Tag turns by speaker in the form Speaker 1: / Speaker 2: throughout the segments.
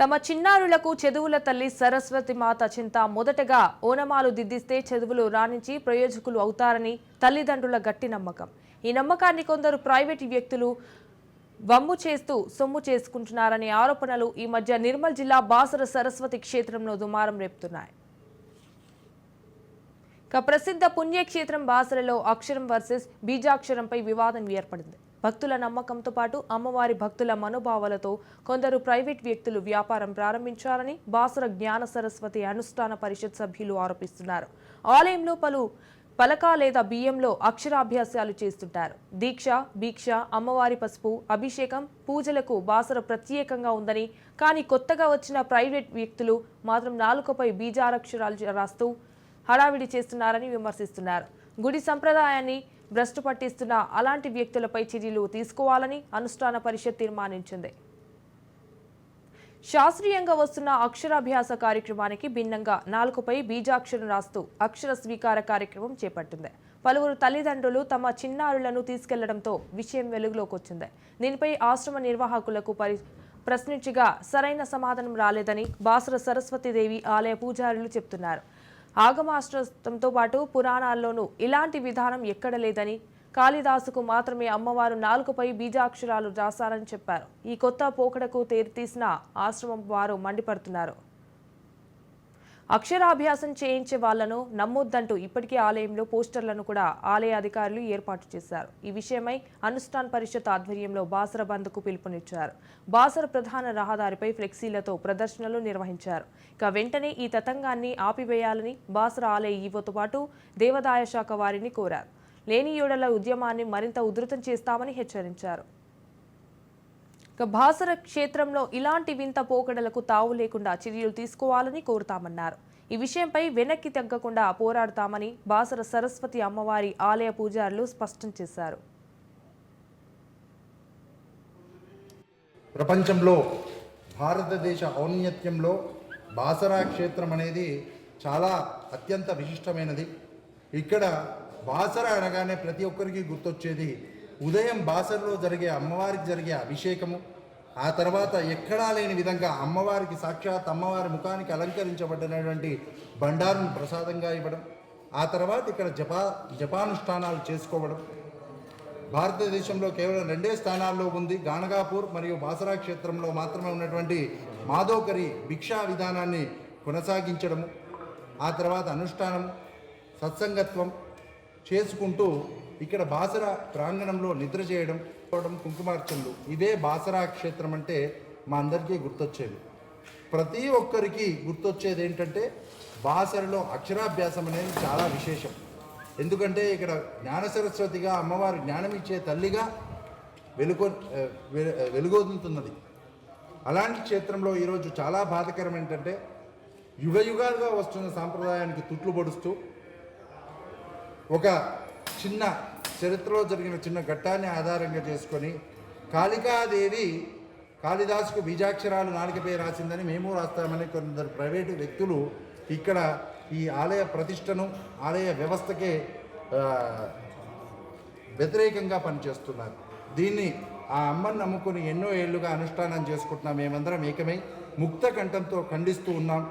Speaker 1: తమ చిన్నారులకు చదువుల తల్లి సరస్వతి మాత చింత మొదటగా ఓనమాలు దిద్దిస్తే చదువులు రాణించి ప్రయోజకులు అవుతారని తల్లిదండ్రుల గట్టి నమ్మకం. ఈ నమ్మకాన్ని కొందరు ప్రైవేటు వ్యక్తులు వమ్ము చేస్తూ సొమ్ము చేసుకుంటున్నారనే ఆరోపణలు ఈ మధ్య నిర్మల్ జిల్లా బాసర సరస్వతి క్షేత్రంలో దుమారం రేపుతున్నాయి. ప్రసిద్ధ పుణ్యక్షేత్రం బాసరలో అక్షరం వర్సెస్ బీజాక్షరంపై వివాదం ఏర్పడింది. భక్తుల నమ్మకంతో పాటు అమ్మవారి భక్తుల మనోభావాలతో కొందరు ప్రైవేట్ వ్యక్తులు వ్యాపారం ప్రారంభించారని బాసర జ్ఞాన సరస్వతి అనుష్ఠాన పరిషత్ సభ్యులు ఆరోపిస్తున్నారు. ఆలయంలో పలు పలక లేదా బియ్యంలో అక్షరాభ్యాసాలు చేస్తుంటారు. దీక్ష భీక్ష అమ్మవారి పసుపు అభిషేకం పూజలకు బాసర ప్రత్యేకంగా ఉందని కానీ కొత్తగా వచ్చిన ప్రైవేట్ వ్యక్తులు మాత్రం నాలుకపై బీజారక్షరాలు రాస్తూ హడావిడి చేస్తున్నారని విమర్శిస్తున్నారు. గుడి సంప్రదాయాన్ని భ్రష్టు పట్టిస్తున్న అలాంటి వ్యక్తులపై చర్యలు తీసుకోవాలని అనుష్ఠాన పరిషత్ తీర్మానించింది. శాస్త్రీయంగా వస్తున్న అక్షరాభ్యాస కార్యక్రమానికి భిన్నంగా నాలుకపై బీజాక్షరం రాస్తూ అక్షర స్వీకార కార్యక్రమం చేపట్టింది. పలువురు తల్లిదండ్రులు తమ చిన్నారులను తీసుకెళ్ళడంతో విషయం వెలుగులోకి వచ్చింది దీనిపై ఆశ్రమ నిర్వాహకులకు పరి ప్రశ్నించగా సరైన సమాధానం రాలేదని బాసర సరస్వతీదేవి ఆలయ పూజారులు చెప్తున్నారు. ఆగమాశ్రతంతో పాటు పురాణాల్లోనూ ఇలాంటి విధానం ఎక్కడ లేదని కాళిదాసుకు మాత్రమే అమ్మవారు నాలుగుపై బీజాక్షరాలు రాశారని చెప్పారు. ఈ కొత్త పోకడకు తీసిన ఆశ్రమం వారు మండిపడుతున్నారు. అక్షరాభ్యాసం చేయించే వాళ్ళను నమ్మొద్దంటూ ఇప్పటికే ఆలయంలో పోస్టర్లను కూడా ఆలయ అధికారులు ఏర్పాటు చేశారు. ఈ విషయమై అనుష్ఠాన్ పరిషత్ ఆధ్వర్యంలో బాసర బంద్కు పిలుపునిచ్చారు. బాసర ప్రధాన రహదారిపై ఫ్లెక్సీలతో ప్రదర్శనలు నిర్వహించారు. ఇక వెంటనే ఈ తతంగాన్ని ఆపివేయాలని బాసర ఆలయ ఈవోతో పాటు దేవాదాయ శాఖ వారిని కోరారు. లేని యోడల ఉద్యమాన్ని మరింత ఉధృతం చేస్తామని హెచ్చరించారు. బాసర క్షేత్రంలో ఇలాంటి వింత పోకడలకు తావు లేకుండా చర్యలు తీసుకోవాలని కోరుతామన్నారు. ఈ విషయంపై వెనక్కి తగ్గకుండా పోరాడుతామని బాసర సరస్వతి అమ్మవారి ఆలయ పూజారులు స్పష్టం చేశారు.
Speaker 2: ప్రపంచంలో భారతదేశ ఔన్నత్యంలో బాసరా క్షేత్రం అనేది చాలా అత్యంత విశిష్టమైనది. ఇక్కడ బాసర అనగానే ప్రతి ఒక్కరికి గుర్తొచ్చేది ఉదయం బాసరలో జరిగే అమ్మవారికి జరిగే అభిషేకము ఆ తర్వాత ఎక్కడా లేని విధంగా అమ్మవారికి సాక్షాత్ అమ్మవారి ముఖానికి అలంకరించబడినటువంటి బండారును ప్రసాదంగా ఇవ్వడం ఆ తర్వాత ఇక్కడ జపా జపానుష్ఠానాలు చేసుకోవడం. భారతదేశంలో కేవలం రెండే స్థానాల్లో ఉంది. గానగాపూర్ మరియు బాసరా క్షేత్రంలో మాత్రమే ఉన్నటువంటి మాధోకరి భిక్షా విధానాన్ని కొనసాగించడము ఆ తర్వాత అనుష్ఠానం సత్సంగత్వం చేసుకుంటూ ఇక్కడ బాసరా ప్రాంగణంలో నిద్ర చేయడం చూడడం కుంకుమార్చనలు. ఇదే బాసరా క్షేత్రం అంటే మా అందరికీ గుర్తొచ్చేది. ప్రతి ఒక్కరికి గుర్తొచ్చేది ఏంటంటే బాసరలో అక్షరాభ్యాసం అనేది చాలా విశేషం. ఎందుకంటే ఇక్కడ జ్ఞాన సరస్వతిగా అమ్మవారి జ్ఞానం ఇచ్చే తల్లిగా వెలుగొ వెలుగొందుతున్నది. అలాంటి క్షేత్రంలో ఈరోజు చాలా బాధకరం ఏంటంటే యుగ యుగాలుగా వస్తున్న సాంప్రదాయానికి తుట్లు పొడుస్తూ ఒక చిన్న చరిత్రలో జరిగిన చిన్న ఘట్టాన్ని ఆధారంగా చేసుకొని కాళికాదేవి కాళిదాసుకు బీజాక్షరాలు నాలుకపై రాసిందని మేము రాస్తామని కొందరు ప్రైవేటు వ్యక్తులు ఇక్కడ ఈ ఆలయ ప్రతిష్టను ఆలయ వ్యవస్థకే వ్యతిరేకంగా పనిచేస్తున్నారు. దీన్ని ఆ అమ్మని నమ్ముకుని ఎన్నో ఏళ్ళుగా అనుష్ఠానం చేసుకుంటున్నాం మేమందరం ఏకమై ముక్త కంఠంతో ఖండిస్తూ ఉన్నాం.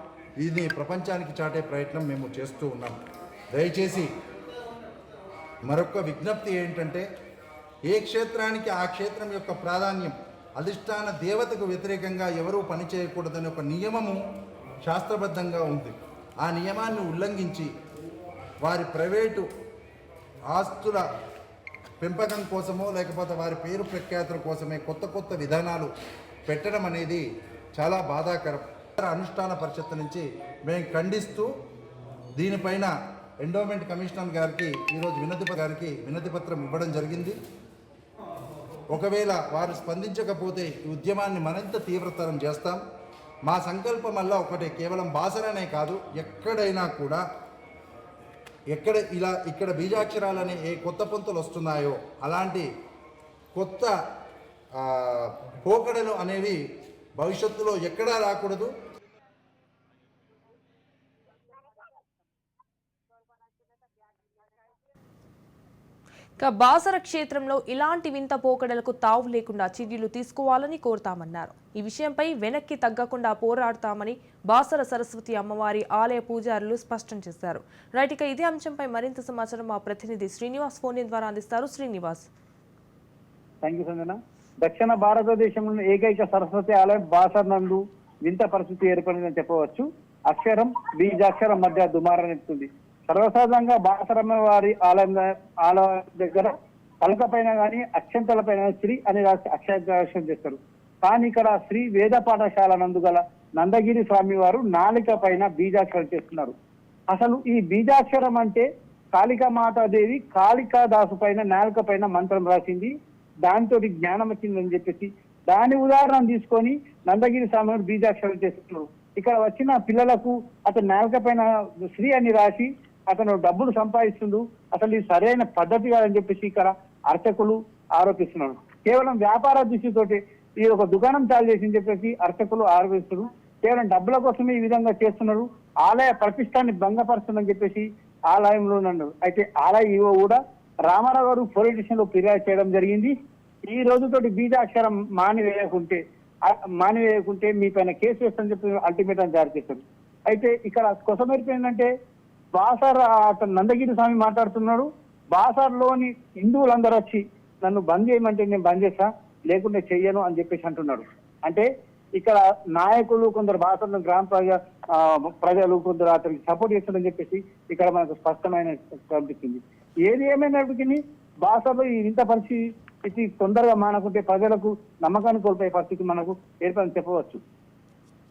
Speaker 2: ఇది ప్రపంచానికి చాటే ప్రయత్నం మేము చేస్తూ ఉన్నాం. దయచేసి మరొక విజ్ఞప్తి ఏంటంటే ఏ క్షేత్రానికి ఆ క్షేత్రం యొక్క ప్రాధాన్యం అధిష్టాన దేవతకు వ్యతిరేకంగా ఎవరూ పనిచేయకూడదనే ఒక నియమము శాస్త్రబద్ధంగా ఉంది. ఆ నియమాన్ని ఉల్లంఘించి వారి ప్రైవేటు ఆస్తుల పెంపకం కోసమో లేకపోతే వారి పేరు ప్రఖ్యాతుల కోసమే కొత్త కొత్త విధానాలు పెట్టడం అనేది చాలా బాధాకరం. అనుష్ఠాన పరిషత్ నుంచి మేము ఖండిస్తూ దీనిపైన ఎండోమెంట్ కమిషనర్ గారికి ఈరోజు వినతి గారికి వినతి పత్రం ఇవ్వడం జరిగింది. ఒకవేళ వారు స్పందించకపోతే ఈ ఉద్యమాన్ని మరింత తీవ్రతరం చేస్తాం. మా సంకల్పం వల్ల ఒకటే కేవలం భాషలనే కాదు ఎక్కడైనా కూడా ఎక్కడ ఇలా ఇక్కడ బీజాక్షరాలనే ఏ కొత్త పొంతలు వస్తున్నాయో అలాంటి కొత్త పోకడలు అనేవి భవిష్యత్తులో ఎక్కడా రాకూడదు.
Speaker 1: ఇక బాసర క్షేత్రంలో ఇలాంటి వింత పోకడలకు తావు లేకుండా చర్యలు తీసుకోవాలని కోరుతామన్నారు. ఈ విషయంపై వెనక్కి తగ్గకుండా పోరాడతామని బాసర సరస్వతి అమ్మవారి ఆలయ పూజారులు స్పష్టం చేశారు. రైట్ ఇక ఇదే అంశంపై మరింత సమాచారం మా ప్రతినిధి శ్రీనివాస్ ఫోన్ ద్వారా అందిస్తారు. శ్రీనివాస్.
Speaker 3: దక్షిణ భారతదేశంలో ఏకైక సరస్వతి ఆలయం బాసర్ నందు వింత పరిస్థితి ఏర్పడిందని చెప్పవచ్చు. అక్షరం బీజాక్షరం మధ్య దుమారం సర్వసాధారణంగా బాసరమ్మ వారి ఆలయం ఆలయం దగ్గర పలక పైన కానీ అక్షంతల పైన శ్రీ అని రాసి అక్షరాక్షరం చేస్తారు. కానీ ఇక్కడ శ్రీ వేద పాఠశాల నందు గల నందగిరి స్వామి వారు నాలిక పైన బీజాక్షరం చేస్తున్నారు. అసలు ఈ బీజాక్షరం అంటే కాళికా మాతాదేవి కాళికా దాసు పైన నాలిక పైన మంత్రం రాసింది. దాంతో జ్ఞానం వచ్చిందని చెప్పేసి దాని ఉదాహరణ తీసుకొని నందగిరి స్వామి వారు బీజాక్షరం చేస్తున్నారు. ఇక్కడ వచ్చిన పిల్లలకు అతను నాలుక పైన శ్రీ అని రాసి అతను డబ్బులు సంపాదిస్తుండు. అసలు ఇది సరైన పద్ధతి కాదని చెప్పేసి ఇక్కడ అర్చకులు ఆరోపిస్తున్నారు. కేవలం వ్యాపార దృష్టితోటి ఈ ఒక దుకాణం చాలు చేసి చెప్పేసి అర్చకులు ఆరోపిస్తున్నారు. కేవలం డబ్బుల కోసమే ఈ విధంగా చేస్తున్నారు. ఆలయ ప్రతిష్టాన్ని భంగపరుస్తుందని చెప్పేసి ఆలయంలో ఉన్నారు అయితే ఆలయ ఈవో కూడా రామారావు గారు పోలీస్ స్టేషన్లో ఫిర్యాదు చేయడం జరిగింది. ఈ రోజుతోటి బీజాక్షరం మానివేయకుంటే మానివేయకుంటే మీ పైన కేసు వేస్తామని చెప్పి అల్టిమేటం జారీ చేశారు. అయితే ఇక్కడ కొసమెరిపి బాసార్ అతను నందగిరి స్వామి మాట్లాడుతున్నాడు. బాసార్లోని హిందువులందరూ వచ్చి నన్ను బంద్ చేయమంటే నేను బంద్ చేస్తా లేకుంటే చెయ్యను అని చెప్పేసి అంటున్నాడు అంటే ఇక్కడ నాయకులు కొందరు బాసర్లు గ్రామ ప్రజ ప్రజలు కొందరు అతనికి సపోర్ట్ చేస్తుందని చెప్పేసి ఇక్కడ మనకు స్పష్టమైన కనిపిస్తుంది. ఏది ఏమైనప్పటికీ బాసర్లో ఇంత పరిస్థితి తొందరగా మానకుంటే ప్రజలకు నమ్మకాన్ని కోల్పోయే పరిస్థితి మనకు ఏర్పడని చెప్పవచ్చు.